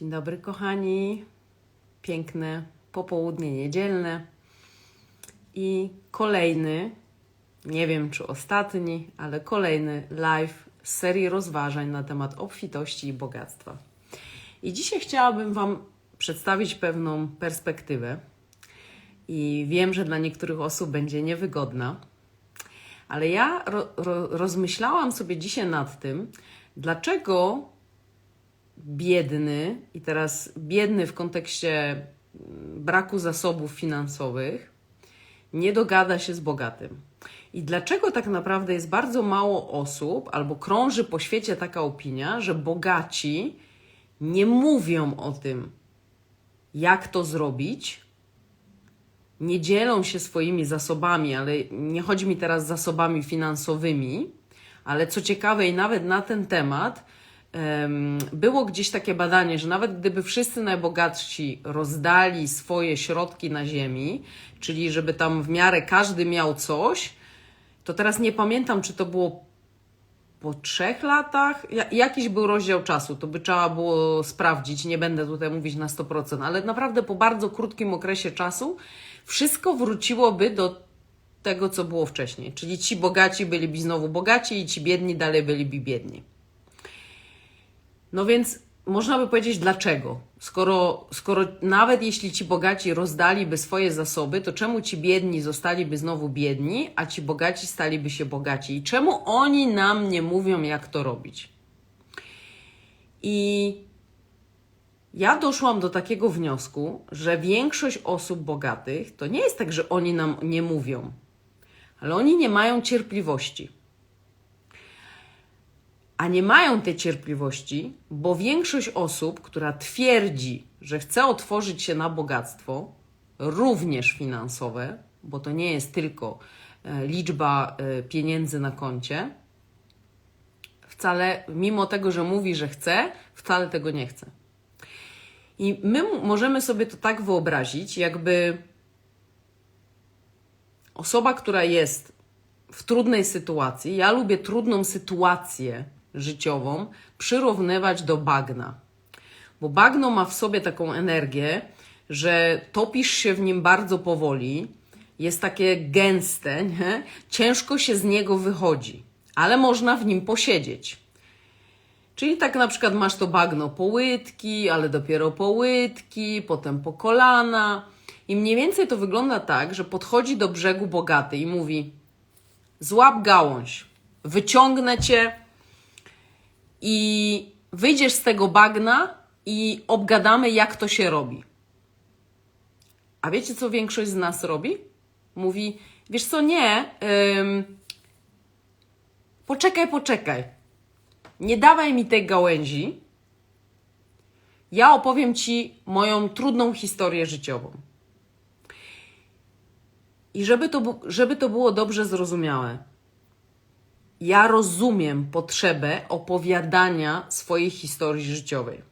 Dzień dobry, kochani. Piękne popołudnie niedzielne. I kolejny, nie wiem czy ostatni, ale kolejny live z serii rozważań na temat obfitości i bogactwa. I dzisiaj chciałabym Wam przedstawić pewną perspektywę. I wiem, że dla niektórych osób będzie niewygodna, ale ja ro, ro, rozmyślałam sobie dzisiaj nad tym, dlaczego biedny, i teraz biedny w kontekście mm, braku zasobów finansowych, nie dogada się z bogatym. I dlaczego tak naprawdę jest bardzo mało osób, albo krąży po świecie taka opinia, że bogaci nie mówią o tym, jak to zrobić, nie dzielą się swoimi zasobami, ale nie chodzi mi teraz zasobami finansowymi, ale co ciekawe, i nawet na ten temat em, było gdzieś takie badanie, że nawet gdyby wszyscy najbogatsi rozdali swoje środki na ziemi, czyli żeby tam w miarę każdy miał coś, to teraz nie pamiętam, czy to było po trzech latach, ja- jakiś był rozdział czasu, to by trzeba było sprawdzić, nie będę tutaj mówić na 100%, ale naprawdę po bardzo krótkim okresie czasu wszystko wróciłoby do tego, co było wcześniej. Czyli ci bogaci byliby znowu bogaci i ci biedni dalej byliby biedni. No więc można by powiedzieć dlaczego? Skoro, skoro nawet jeśli ci bogaci rozdaliby swoje zasoby, to czemu ci biedni zostaliby znowu biedni, a ci bogaci staliby się bogaci? I czemu oni nam nie mówią, jak to robić? I ja doszłam do takiego wniosku, że większość osób bogatych to nie jest tak, że oni nam nie mówią, ale oni nie mają cierpliwości. A nie mają tej cierpliwości, bo większość osób, która twierdzi, że chce otworzyć się na bogactwo, również finansowe, bo to nie jest tylko e, liczba e, pieniędzy na koncie, wcale, mimo tego, że mówi, że chce, wcale tego nie chce. I my możemy sobie to tak wyobrazić, jakby osoba, która jest w trudnej sytuacji, ja lubię trudną sytuację życiową przyrównywać do bagna. Bo bagno ma w sobie taką energię, że topisz się w nim bardzo powoli, jest takie gęste, nie? ciężko się z niego wychodzi, ale można w nim posiedzieć. Czyli tak na przykład masz to bagno po łydki, ale dopiero po łydki, potem po kolana. I mniej więcej to wygląda tak, że podchodzi do brzegu bogaty i mówi: Złap gałąź, wyciągnę cię i wyjdziesz z tego bagna i obgadamy, jak to się robi. A wiecie, co większość z nas robi? Mówi: Wiesz co, nie, ym, poczekaj, poczekaj. Nie dawaj mi tej gałęzi. Ja opowiem ci moją trudną historię życiową. I żeby to, żeby to było dobrze zrozumiałe, ja rozumiem potrzebę opowiadania swojej historii życiowej.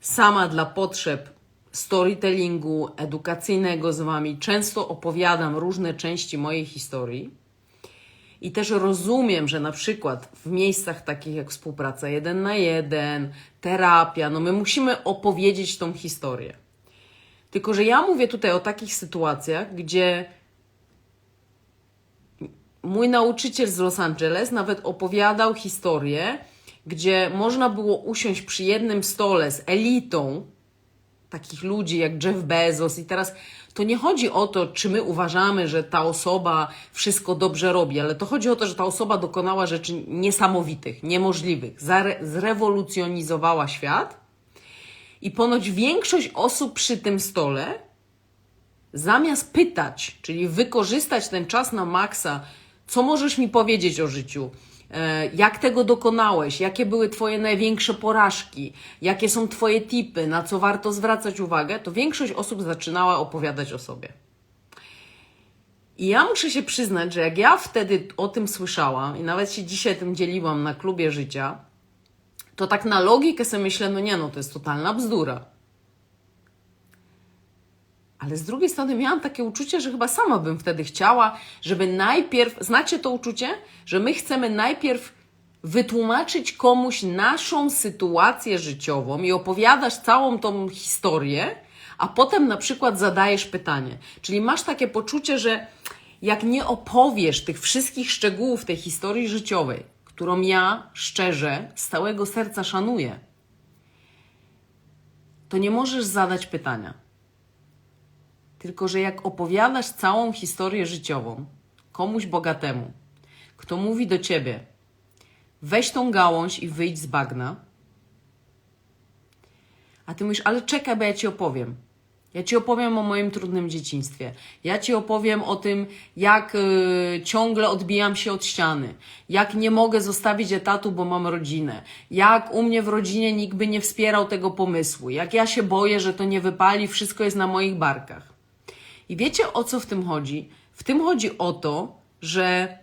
Sama dla potrzeb storytellingu edukacyjnego z wami często opowiadam różne części mojej historii. I też rozumiem, że na przykład w miejscach takich jak współpraca jeden na jeden, terapia, no my musimy opowiedzieć tą historię. Tylko, że ja mówię tutaj o takich sytuacjach, gdzie mój nauczyciel z Los Angeles nawet opowiadał historię, gdzie można było usiąść przy jednym stole z elitą, takich ludzi jak Jeff Bezos. I teraz to nie chodzi o to, czy my uważamy, że ta osoba wszystko dobrze robi, ale to chodzi o to, że ta osoba dokonała rzeczy niesamowitych, niemożliwych, zrewolucjonizowała świat i ponoć większość osób przy tym stole zamiast pytać, czyli wykorzystać ten czas na maksa, co możesz mi powiedzieć o życiu, e, jak tego dokonałeś, jakie były Twoje największe porażki, jakie są Twoje tipy, na co warto zwracać uwagę, to większość osób zaczynała opowiadać o sobie. I ja muszę się przyznać, że jak ja wtedy o tym słyszałam i nawet się dzisiaj tym dzieliłam na klubie życia, to tak na logikę sobie myślę, no nie no, to jest totalna bzdura. Ale z drugiej strony miałam takie uczucie, że chyba sama bym wtedy chciała, żeby najpierw, znacie to uczucie, że my chcemy najpierw wytłumaczyć komuś naszą sytuację życiową i opowiadasz całą tą historię, a potem na przykład zadajesz pytanie. Czyli masz takie poczucie, że jak nie opowiesz tych wszystkich szczegółów tej historii życiowej, którą ja szczerze, z całego serca szanuję, to nie możesz zadać pytania. Tylko, że jak opowiadasz całą historię życiową komuś bogatemu, kto mówi do ciebie, weź tą gałąź i wyjdź z bagna, a ty mówisz, ale czekaj, bo ja ci opowiem. Ja ci opowiem o moim trudnym dzieciństwie. Ja ci opowiem o tym, jak y, ciągle odbijam się od ściany, jak nie mogę zostawić etatu, bo mam rodzinę, jak u mnie w rodzinie nikt by nie wspierał tego pomysłu, jak ja się boję, że to nie wypali, wszystko jest na moich barkach. I wiecie o co w tym chodzi? W tym chodzi o to, że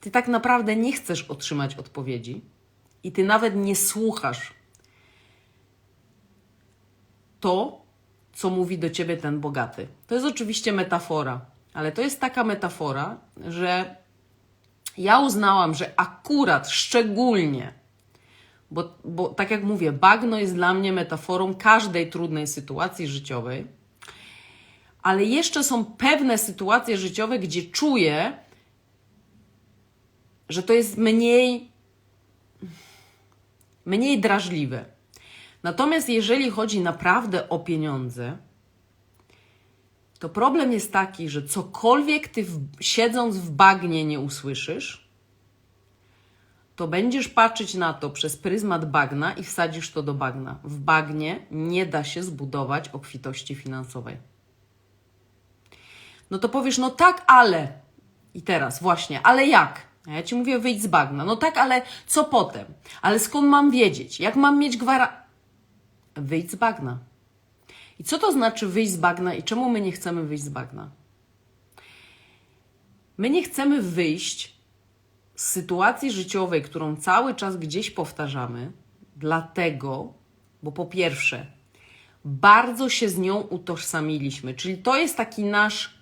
ty tak naprawdę nie chcesz otrzymać odpowiedzi i ty nawet nie słuchasz to, co mówi do ciebie ten bogaty. To jest oczywiście metafora, ale to jest taka metafora, że ja uznałam, że akurat szczególnie, bo, bo tak jak mówię, bagno jest dla mnie metaforą każdej trudnej sytuacji życiowej, ale jeszcze są pewne sytuacje życiowe, gdzie czuję, że to jest mniej, mniej drażliwe. Natomiast jeżeli chodzi naprawdę o pieniądze, to problem jest taki, że cokolwiek ty w, siedząc w bagnie nie usłyszysz, to będziesz patrzeć na to przez pryzmat bagna i wsadzisz to do bagna. W bagnie nie da się zbudować obfitości finansowej. No to powiesz, no tak, ale. I teraz właśnie, ale jak? A ja ci mówię, wyjdź z bagna. No tak, ale co potem? Ale skąd mam wiedzieć? Jak mam mieć gwarancję? wyjść z bagna. I co to znaczy wyjść z bagna i czemu my nie chcemy wyjść z bagna? My nie chcemy wyjść z sytuacji życiowej, którą cały czas gdzieś powtarzamy, dlatego, bo po pierwsze, bardzo się z nią utożsamiliśmy, czyli to jest taki nasz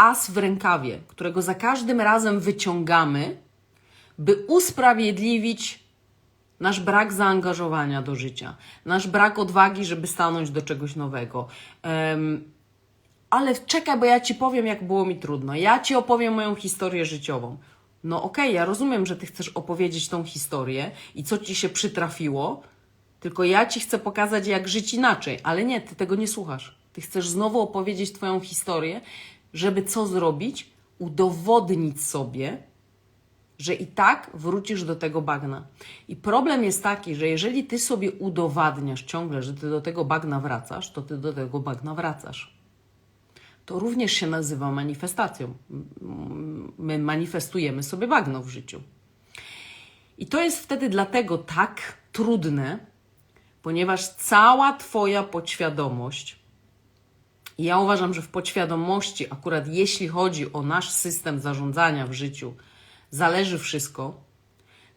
as w rękawie, którego za każdym razem wyciągamy, by usprawiedliwić nasz brak zaangażowania do życia, nasz brak odwagi, żeby stanąć do czegoś nowego. Um, ale czekaj, bo ja ci powiem, jak było mi trudno. Ja ci opowiem moją historię życiową. No okej, okay, ja rozumiem, że ty chcesz opowiedzieć tą historię i co ci się przytrafiło, tylko ja ci chcę pokazać, jak żyć inaczej. Ale nie, ty tego nie słuchasz. Ty chcesz znowu opowiedzieć twoją historię, żeby co zrobić? Udowodnić sobie, że i tak wrócisz do tego bagna. I problem jest taki, że jeżeli ty sobie udowadniasz ciągle, że ty do tego bagna wracasz, to ty do tego bagna wracasz. To również się nazywa manifestacją. My manifestujemy sobie bagno w życiu. I to jest wtedy dlatego tak trudne, ponieważ cała Twoja podświadomość, ja uważam, że w podświadomości, akurat jeśli chodzi o nasz system zarządzania w życiu, zależy wszystko.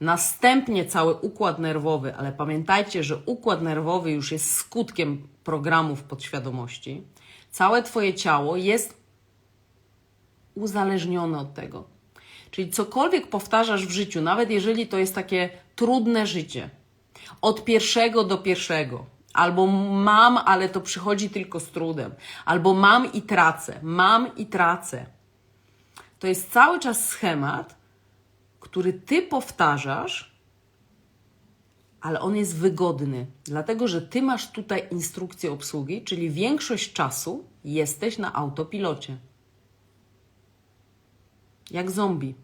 Następnie cały układ nerwowy, ale pamiętajcie, że układ nerwowy już jest skutkiem programów podświadomości. Całe Twoje ciało jest uzależnione od tego. Czyli cokolwiek powtarzasz w życiu, nawet jeżeli to jest takie trudne życie, od pierwszego do pierwszego, albo mam, ale to przychodzi tylko z trudem, albo mam i tracę, mam i tracę. To jest cały czas schemat, który ty powtarzasz, ale on jest wygodny, dlatego że ty masz tutaj instrukcję obsługi, czyli większość czasu jesteś na autopilocie. Jak zombie.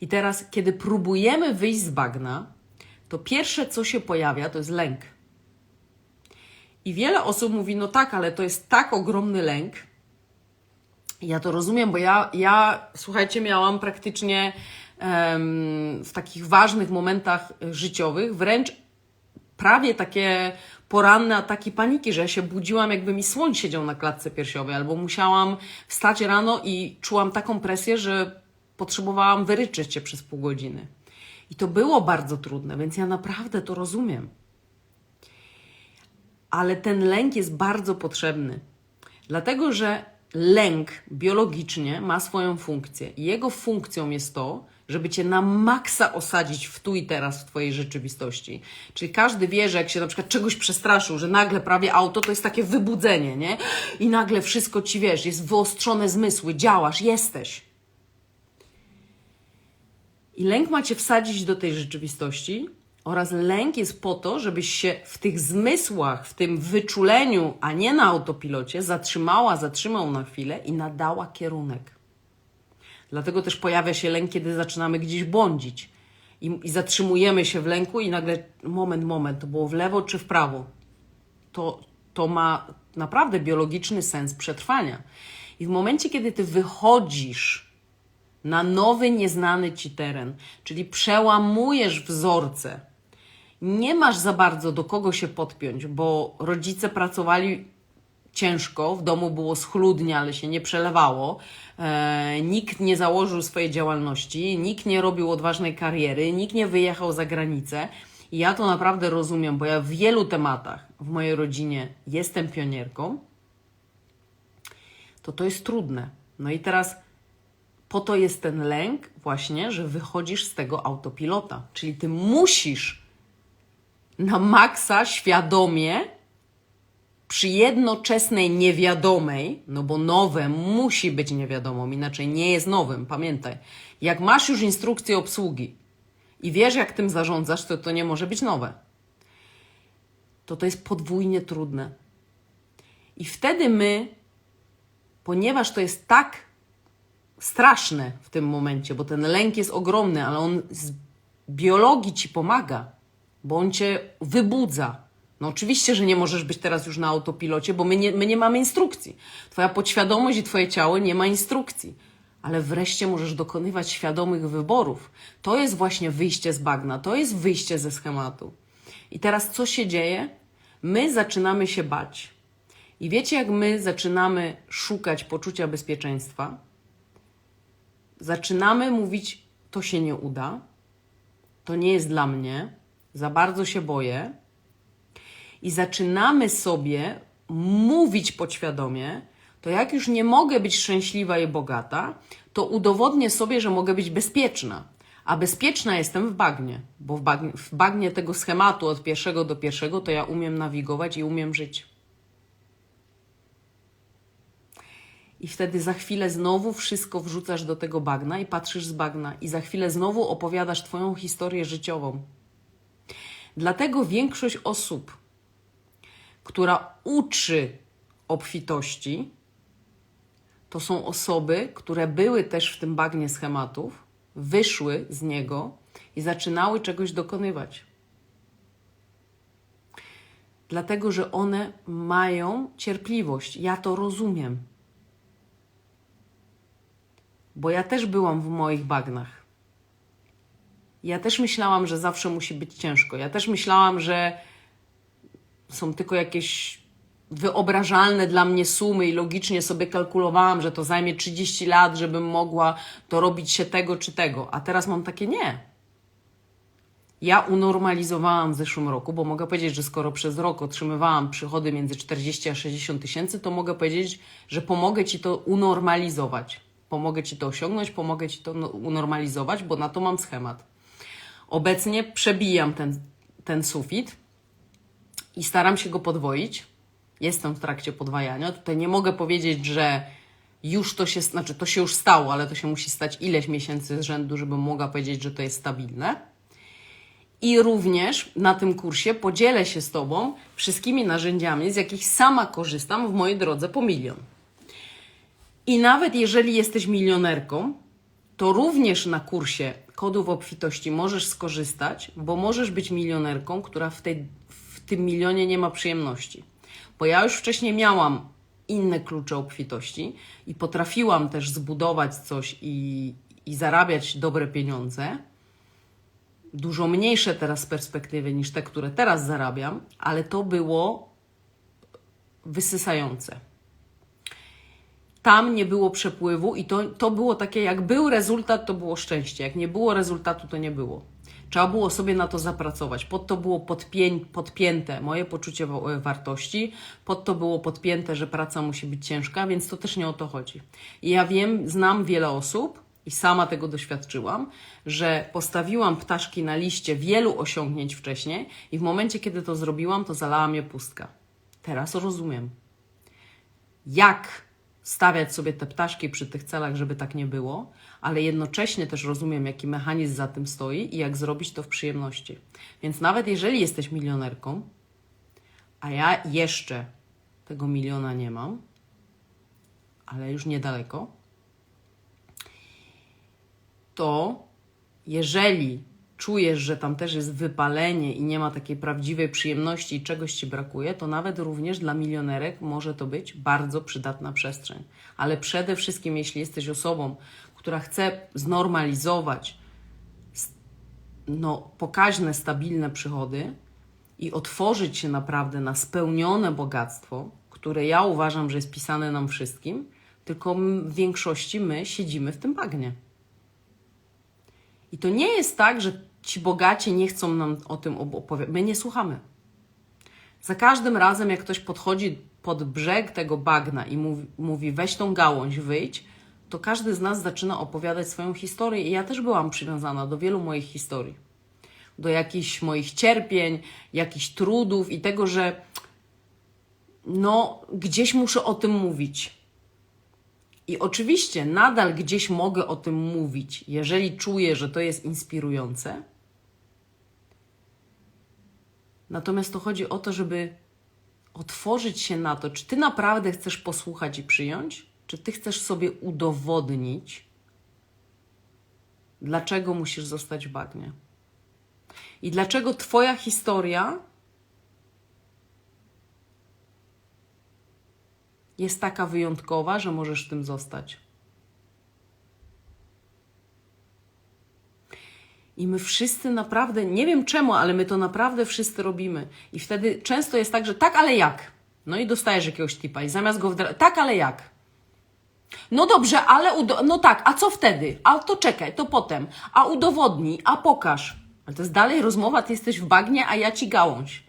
I teraz, kiedy próbujemy wyjść z bagna, to pierwsze, co się pojawia, to jest lęk. I wiele osób mówi: No tak, ale to jest tak ogromny lęk. Ja to rozumiem, bo ja, ja słuchajcie, miałam praktycznie w takich ważnych momentach życiowych, wręcz prawie takie poranne ataki paniki, że ja się budziłam, jakby mi słoń siedział na klatce piersiowej, albo musiałam wstać rano i czułam taką presję, że potrzebowałam wyryczeć się przez pół godziny. I to było bardzo trudne, więc ja naprawdę to rozumiem. Ale ten lęk jest bardzo potrzebny, dlatego że lęk biologicznie ma swoją funkcję. Jego funkcją jest to, żeby cię na maksa osadzić w tu i teraz w twojej rzeczywistości. Czyli każdy wie, że jak się na przykład czegoś przestraszył, że nagle prawie auto to jest takie wybudzenie, nie? I nagle wszystko ci wiesz, jest wyostrzone zmysły, działasz, jesteś. I lęk ma cię wsadzić do tej rzeczywistości, oraz lęk jest po to, żebyś się w tych zmysłach, w tym wyczuleniu, a nie na autopilocie, zatrzymała, zatrzymał na chwilę i nadała kierunek. Dlatego też pojawia się lęk, kiedy zaczynamy gdzieś błądzić i, i zatrzymujemy się w lęku, i nagle moment, moment, to było w lewo czy w prawo. To, to ma naprawdę biologiczny sens przetrwania. I w momencie, kiedy ty wychodzisz na nowy, nieznany ci teren, czyli przełamujesz wzorce, nie masz za bardzo do kogo się podpiąć, bo rodzice pracowali ciężko, w domu było schludnie, ale się nie przelewało. E, nikt nie założył swojej działalności, nikt nie robił odważnej kariery, nikt nie wyjechał za granicę. I ja to naprawdę rozumiem, bo ja w wielu tematach w mojej rodzinie jestem pionierką. To to jest trudne. No i teraz po to jest ten lęk właśnie, że wychodzisz z tego autopilota. Czyli ty musisz na maksa świadomie przy jednoczesnej niewiadomej, no bo nowe musi być niewiadomą, inaczej nie jest nowym, pamiętaj. Jak masz już instrukcję obsługi i wiesz, jak tym zarządzasz, to to nie może być nowe. To to jest podwójnie trudne. I wtedy my, ponieważ to jest tak straszne w tym momencie, bo ten lęk jest ogromny, ale on z biologii ci pomaga, bo on cię wybudza. No oczywiście, że nie możesz być teraz już na autopilocie, bo my nie, my nie mamy instrukcji. Twoja podświadomość i twoje ciało nie ma instrukcji. Ale wreszcie możesz dokonywać świadomych wyborów. To jest właśnie wyjście z bagna, to jest wyjście ze schematu. I teraz co się dzieje? My zaczynamy się bać. I wiecie, jak my zaczynamy szukać poczucia bezpieczeństwa? Zaczynamy mówić: To się nie uda, to nie jest dla mnie, za bardzo się boję i zaczynamy sobie mówić podświadomie, to jak już nie mogę być szczęśliwa i bogata, to udowodnię sobie, że mogę być bezpieczna. A bezpieczna jestem w bagnie, bo w bagnie, w bagnie tego schematu od pierwszego do pierwszego to ja umiem nawigować i umiem żyć. I wtedy za chwilę znowu wszystko wrzucasz do tego bagna i patrzysz z bagna, i za chwilę znowu opowiadasz Twoją historię życiową. Dlatego większość osób, która uczy obfitości, to są osoby, które były też w tym bagnie schematów, wyszły z niego i zaczynały czegoś dokonywać. Dlatego, że one mają cierpliwość. Ja to rozumiem. Bo ja też byłam w moich bagnach. Ja też myślałam, że zawsze musi być ciężko. Ja też myślałam, że są tylko jakieś wyobrażalne dla mnie sumy i logicznie sobie kalkulowałam, że to zajmie 30 lat, żebym mogła dorobić się tego czy tego. A teraz mam takie nie. Ja unormalizowałam w zeszłym roku, bo mogę powiedzieć, że skoro przez rok otrzymywałam przychody między 40 a 60 tysięcy, to mogę powiedzieć, że pomogę Ci to unormalizować. Pomogę Ci to osiągnąć, pomogę Ci to no, unormalizować, bo na to mam schemat. Obecnie przebijam ten, ten sufit i staram się go podwoić. Jestem w trakcie podwajania. Tutaj nie mogę powiedzieć, że już to się, znaczy to się już stało, ale to się musi stać ileś miesięcy z rzędu, żebym mogła powiedzieć, że to jest stabilne. I również na tym kursie podzielę się z Tobą wszystkimi narzędziami, z jakich sama korzystam w mojej drodze po milion. I nawet jeżeli jesteś milionerką, to również na kursie kodów obfitości możesz skorzystać, bo możesz być milionerką, która w, tej, w tym milionie nie ma przyjemności. Bo ja już wcześniej miałam inne klucze obfitości i potrafiłam też zbudować coś i, i zarabiać dobre pieniądze. Dużo mniejsze teraz perspektywy niż te, które teraz zarabiam, ale to było wysysające tam nie było przepływu i to, to było takie, jak był rezultat, to było szczęście. Jak nie było rezultatu, to nie było. Trzeba było sobie na to zapracować. Pod to było podpię podpięte moje poczucie e, wartości, pod to było podpięte, że praca musi być ciężka, więc to też nie o to chodzi. I ja wiem, znam wiele osób, i sama tego doświadczyłam, że postawiłam ptaszki na liście wielu osiągnięć wcześniej i w momencie, kiedy to zrobiłam, to zalała mnie pustka. Teraz rozumiem, jak stawiać sobie te ptaszki przy tych celach, żeby tak nie było, ale jednocześnie też rozumiem, jaki mechanizm za tym stoi i jak zrobić to w przyjemności. Więc nawet jeżeli jesteś milionerką, a ja jeszcze tego miliona nie mam, ale już niedaleko, to jeżeli czujesz, że tam też jest wypalenie i nie ma takiej prawdziwej przyjemności i czegoś ci brakuje, to nawet również dla milionerek może to być bardzo przydatna przestrzeń. Ale przede wszystkim, jeśli jesteś osobą, która chce znormalizować no, pokaźne, stabilne przychody i otworzyć się naprawdę na spełnione bogactwo, które ja uważam, że jest pisane nam wszystkim, tylko w większości my siedzimy w tym bagnie. I to nie jest tak, że ci bogaci nie chcą nam o tym opowiadać. My nie słuchamy. Za każdym razem, jak ktoś podchodzi pod brzeg tego bagna i mówi, mówi weź tą gałąź, wyjdź, to każdy z nas zaczyna opowiadać swoją historię. I ja też byłam przywiązana do wielu moich historii. Do jakichś moich cierpień, jakichś trudów i tego, że no, gdzieś muszę o tym mówić. I oczywiście nadal gdzieś mogę o tym mówić, jeżeli czuję, że to jest inspirujące. Natomiast to chodzi o to, żeby otworzyć się na to, czy ty naprawdę chcesz posłuchać i przyjąć, czy ty chcesz sobie udowodnić, dlaczego musisz zostać w bagnie. I dlaczego twoja historia jest taka wyjątkowa, że możesz w tym zostać. I my wszyscy naprawdę, nie wiem czemu, ale my to naprawdę wszyscy robimy. I wtedy często jest tak, że tak, ale jak? No i dostajesz jakiegoś tipa i zamiast go wdrażać, tak, ale jak? No dobrze, ale no tak, a co wtedy? A to czekaj, to potem. A udowodnij, a pokaż. Ale to jest dalej rozmowa, ty jesteś w bagnie, a ja ci gałąź.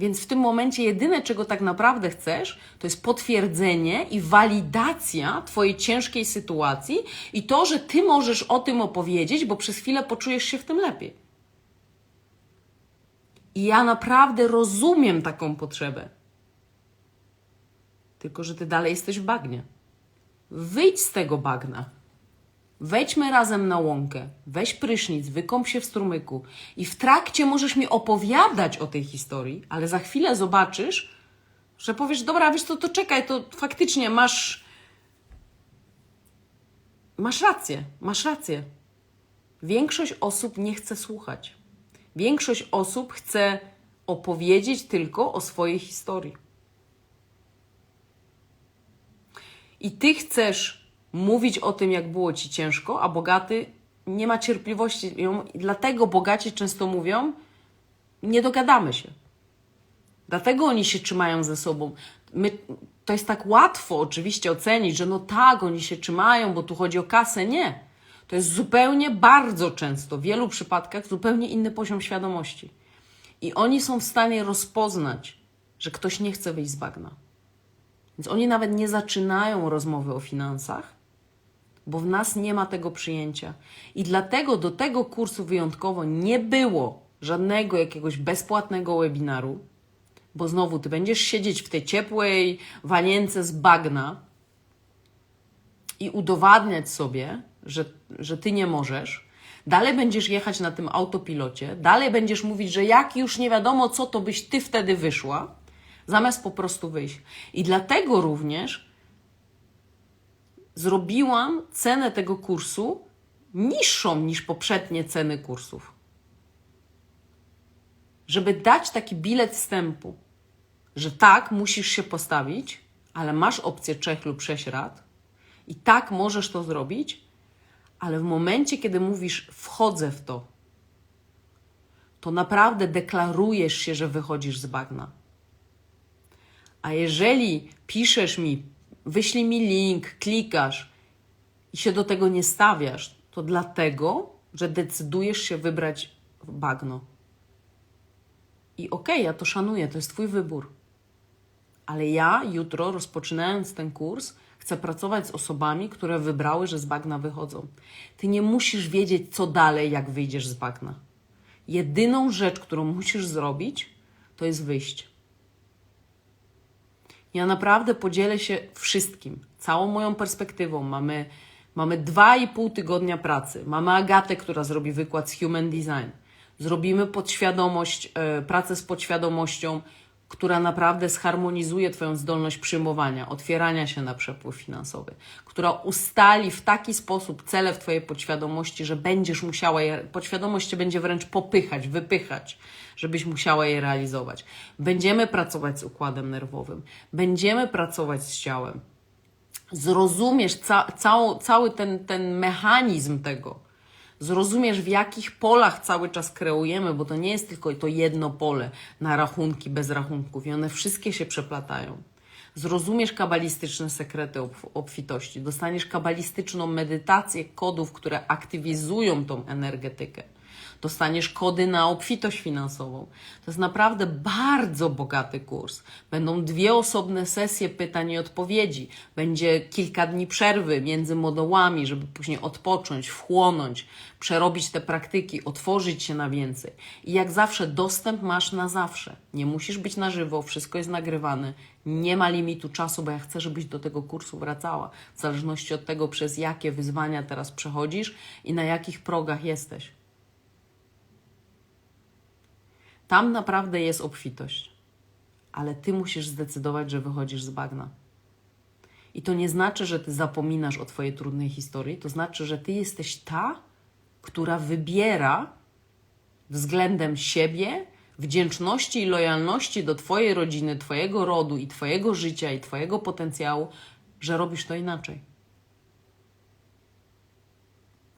Więc w tym momencie jedyne, czego tak naprawdę chcesz, to jest potwierdzenie i walidacja Twojej ciężkiej sytuacji i to, że Ty możesz o tym opowiedzieć, bo przez chwilę poczujesz się w tym lepiej. I ja naprawdę rozumiem taką potrzebę. Tylko, że Ty dalej jesteś w bagnie. Wyjdź z tego bagna. Wejdźmy razem na łąkę, weź prysznic, wykąp się w strumyku i w trakcie możesz mi opowiadać o tej historii, ale za chwilę zobaczysz, że powiesz, dobra, wiesz co, to czekaj, to faktycznie masz... Masz rację, masz rację. Większość osób nie chce słuchać. Większość osób chce opowiedzieć tylko o swojej historii. I ty chcesz mówić o tym, jak było ci ciężko, a bogaty nie ma cierpliwości. Dlatego bogaci często mówią: Nie dogadamy się. Dlatego oni się trzymają ze sobą. My, to jest tak łatwo oczywiście ocenić, że no tak, oni się trzymają, bo tu chodzi o kasę. Nie. To jest zupełnie, bardzo często, w wielu przypadkach, zupełnie inny poziom świadomości. I oni są w stanie rozpoznać, że ktoś nie chce wyjść z bagna. Więc oni nawet nie zaczynają rozmowy o finansach, bo w nas nie ma tego przyjęcia. I dlatego do tego kursu wyjątkowo nie było żadnego jakiegoś bezpłatnego webinaru, bo znowu ty będziesz siedzieć w tej ciepłej wanience z bagna i udowadniać sobie, że, że ty nie możesz. Dalej będziesz jechać na tym autopilocie, dalej będziesz mówić, że jak już nie wiadomo co, to byś ty wtedy wyszła, zamiast po prostu wyjść. I dlatego również zrobiłam cenę tego kursu niższą niż poprzednie ceny kursów. Żeby dać taki bilet wstępu, że tak, musisz się postawić, ale masz opcję trzech lub sześć rad i tak możesz to zrobić, ale w momencie, kiedy mówisz wchodzę w to, to naprawdę deklarujesz się, że wychodzisz z bagna. A jeżeli piszesz mi wyślij mi link, klikasz i się do tego nie stawiasz, to dlatego, że decydujesz się wybrać bagno. I okej, okay, ja to szanuję, to jest Twój wybór. Ale ja jutro, rozpoczynając ten kurs, Chcę pracować z osobami, które wybrały, że z bagna wychodzą. Ty nie musisz wiedzieć, co dalej, jak wyjdziesz z bagna. Jedyną rzecz, którą musisz zrobić, to jest wyjść. Ja naprawdę podzielę się wszystkim, całą moją perspektywą. Mamy, mamy dwa i pół tygodnia pracy. Mamy Agatę, która zrobi wykład z Human Design. Zrobimy podświadomość, e, pracę z podświadomością, która naprawdę zharmonizuje Twoją zdolność przyjmowania, otwierania się na przepływ finansowy, która ustali w taki sposób cele w Twojej podświadomości, że będziesz musiała je, podświadomość Cię będzie wręcz popychać, wypychać, żebyś musiała je realizować. Będziemy pracować z układem nerwowym, będziemy pracować z ciałem. Zrozumiesz ca, całą, cały ten, ten mechanizm tego zrozumiesz, w jakich polach cały czas kreujemy, bo to nie jest tylko to jedno pole na rachunki bez rachunków i one wszystkie się przeplatają. Zrozumiesz kabalistyczne sekrety ob- obfitości, dostaniesz kabalistyczną medytację kodów, które aktywizują tą energetykę. Dostaniesz kody na obfitość finansową. To jest naprawdę bardzo bogaty kurs. Będą dwie osobne sesje pytań i odpowiedzi. Będzie kilka dni przerwy między modułami, żeby później odpocząć, wchłonąć, przerobić te praktyki, otworzyć się na więcej. I jak zawsze, dostęp masz na zawsze. Nie musisz być na żywo, wszystko jest nagrywane. Nie ma limitu czasu, bo ja chcę, żebyś do tego kursu wracała. W zależności od tego, przez jakie wyzwania teraz przechodzisz i na jakich progach jesteś. Tam naprawdę jest obfitość, ale ty musisz zdecydować, że wychodzisz z bagna. I to nie znaczy, że ty zapominasz o twojej trudnej historii, to znaczy, że ty jesteś ta, która wybiera względem siebie, wdzięczności i lojalności do twojej rodziny, twojego rodu i twojego życia i twojego potencjału, że robisz to inaczej.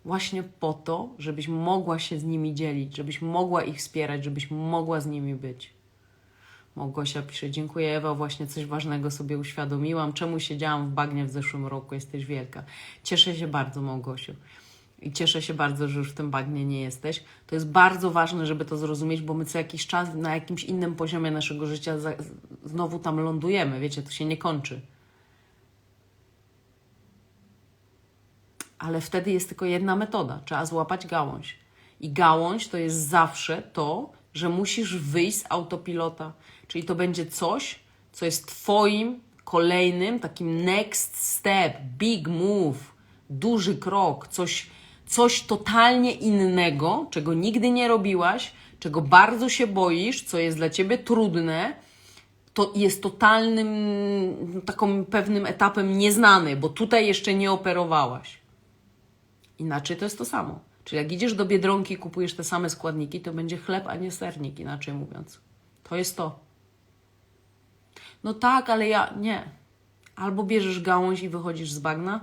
Właśnie po to, żebyś mogła się z nimi dzielić, żebyś mogła ich wspierać, żebyś mogła z nimi być. Małgosia pisze, dziękuję Ewa, właśnie coś ważnego sobie uświadomiłam. Czemu siedziałam w bagnie w zeszłym roku? Jesteś wielka. Cieszę się bardzo, Małgosiu. I cieszę się bardzo, że już w tym bagnie nie jesteś. To jest bardzo ważne, żeby to zrozumieć, bo my co jakiś czas na jakimś innym poziomie naszego życia znowu tam lądujemy. Wiecie, to się nie kończy. Ale wtedy jest tylko jedna metoda. Trzeba złapać gałąź. I gałąź to jest zawsze to, że musisz wyjść z autopilota. Czyli to będzie coś, co jest Twoim kolejnym takim next step, big move, duży krok, coś, coś totalnie innego, czego nigdy nie robiłaś, czego bardzo się boisz, co jest dla Ciebie trudne, to jest totalnym, takim pewnym etapem nieznany, bo tutaj jeszcze nie operowałaś. Inaczej to jest to samo. Czyli jak idziesz do biedronki i kupujesz te same składniki, to będzie chleb, a nie sernik, inaczej mówiąc. To jest to. No tak, ale ja nie. Albo bierzesz gałąź i wychodzisz z bagna,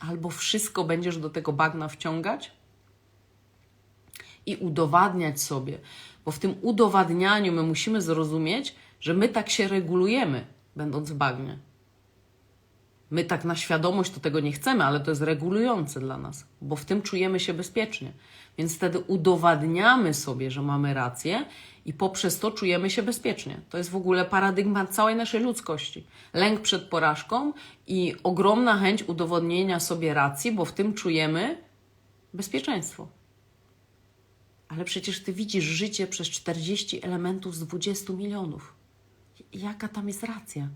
albo wszystko będziesz do tego bagna wciągać i udowadniać sobie, bo w tym udowadnianiu my musimy zrozumieć, że my tak się regulujemy, będąc w bagnie. My tak na świadomość to tego nie chcemy, ale to jest regulujące dla nas, bo w tym czujemy się bezpiecznie. Więc wtedy udowadniamy sobie, że mamy rację i poprzez to czujemy się bezpiecznie. To jest w ogóle paradygmat całej naszej ludzkości. Lęk przed porażką i ogromna chęć udowodnienia sobie racji, bo w tym czujemy bezpieczeństwo. Ale przecież ty widzisz życie przez 40 elementów z 20 milionów. Jaka tam jest racja?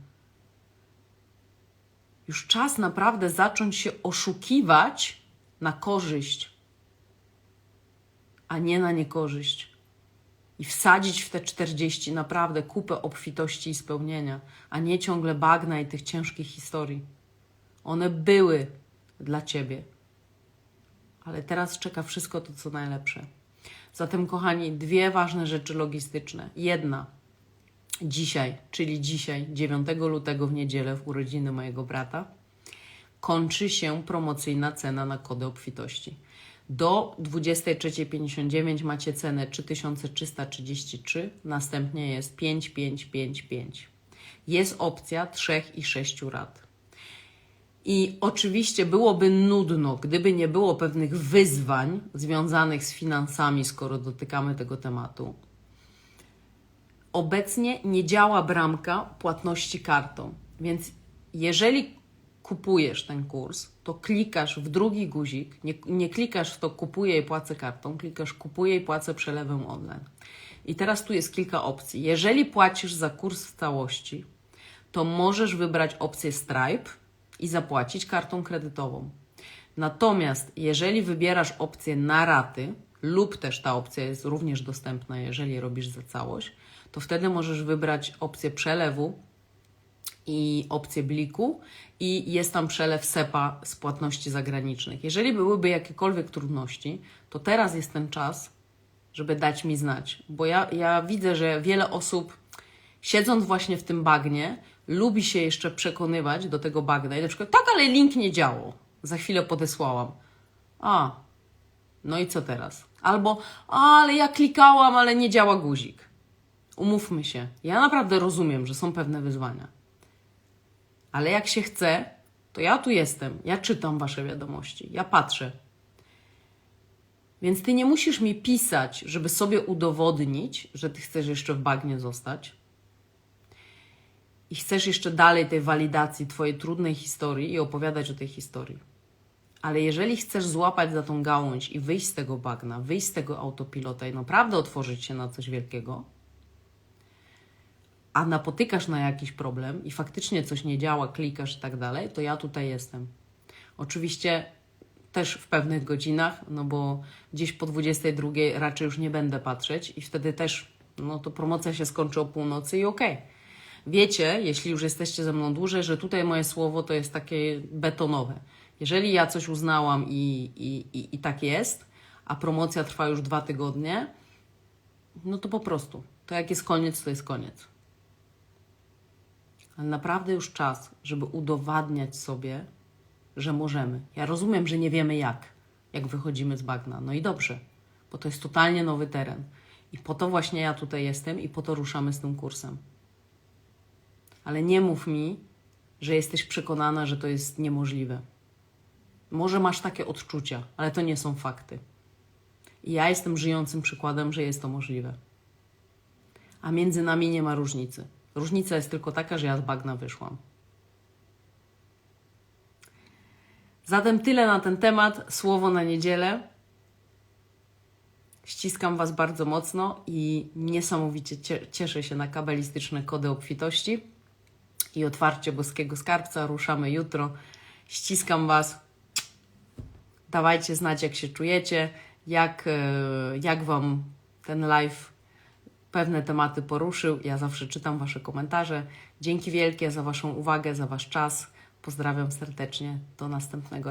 Już czas naprawdę zacząć się oszukiwać na korzyść, a nie na niekorzyść. I wsadzić w te 40 naprawdę kupę obfitości i spełnienia, a nie ciągle bagna i tych ciężkich historii. One były dla ciebie, ale teraz czeka wszystko to, co najlepsze. Zatem, kochani, dwie ważne rzeczy logistyczne. Jedna dzisiaj, czyli dzisiaj, 9 lutego w niedzielę, w urodziny mojego brata, kończy się promocyjna cena na kody obfitości. Do 23.59 macie cenę 3333, następnie jest 5555. Jest opcja 3 i 6 rat. I oczywiście byłoby nudno, gdyby nie było pewnych wyzwań związanych z finansami, skoro dotykamy tego tematu. Obecnie nie działa bramka płatności kartą, więc jeżeli kupujesz ten kurs, to klikasz w drugi guzik, nie, nie klikasz w to kupuję i płacę kartą, klikasz kupuję i płacę przelewem online. I teraz tu jest kilka opcji. Jeżeli płacisz za kurs w całości, to możesz wybrać opcję Stripe i zapłacić kartą kredytową. Natomiast jeżeli wybierasz opcję na raty, lub też ta opcja jest również dostępna, jeżeli robisz za całość, to wtedy możesz wybrać opcję przelewu i opcję bliku i jest tam przelew SEPA z płatności zagranicznych. Jeżeli byłyby jakiekolwiek trudności, to teraz jest ten czas, żeby dać mi znać, bo ja, ja widzę, że wiele osób siedząc właśnie w tym bagnie, lubi się jeszcze przekonywać do tego bagna i na przykład, tak, ale link nie działał. Za chwilę podesłałam. A, no i co teraz? Albo, ale ja klikałam, ale nie działa guzik. Umówmy się. Ja naprawdę rozumiem, że są pewne wyzwania. Ale jak się chce, to ja tu jestem. Ja czytam Wasze wiadomości. Ja patrzę. Więc Ty nie musisz mi pisać, żeby sobie udowodnić, że Ty chcesz jeszcze w bagnie zostać i chcesz jeszcze dalej tej walidacji Twojej trudnej historii i opowiadać o tej historii. Ale jeżeli chcesz złapać za tą gałąź i wyjść z tego bagna, wyjść z tego autopilota i naprawdę otworzyć się na coś wielkiego, a napotykasz na jakiś problem i faktycznie coś nie działa, klikasz i tak dalej, to ja tutaj jestem. Oczywiście też w pewnych godzinach, no bo gdzieś po 22 raczej już nie będę patrzeć i wtedy też, no to promocja się skończy o północy i okej. Wiecie, jeśli już jesteście ze mną dłużej, że tutaj moje słowo to jest takie betonowe. Jeżeli ja coś uznałam i, i, i, i tak jest, a promocja trwa już dwa tygodnie, no to po prostu. To jak jest koniec, to jest koniec. Ale naprawdę już czas, żeby udowadniać sobie, że możemy. Ja rozumiem, że nie wiemy jak, jak wychodzimy z bagna. No i dobrze, bo to jest totalnie nowy teren. I po to właśnie ja tutaj jestem i po to ruszamy z tym kursem. Ale nie mów mi, że jesteś przekonana, że to jest niemożliwe. Może masz takie odczucia, ale to nie są fakty. I ja jestem żyjącym przykładem, że jest to możliwe. A między nami nie ma różnicy. Różnica jest tylko taka, że ja z bagna wyszłam. Zatem tyle na ten temat. Słowo na niedzielę. Ściskam Was bardzo mocno i niesamowicie cie- cieszę się na kabelistyczne kody obfitości i otwarcie boskiego skarbca. Ruszamy jutro. Ściskam Was. Dawajcie znać, jak się czujecie, jak, e, jak Wam ten live pewne tematy poruszył. Ja zawsze czytam Wasze komentarze. Dzięki wielkie za Waszą uwagę, za Wasz czas. Pozdrawiam serdecznie. Do następnego razu.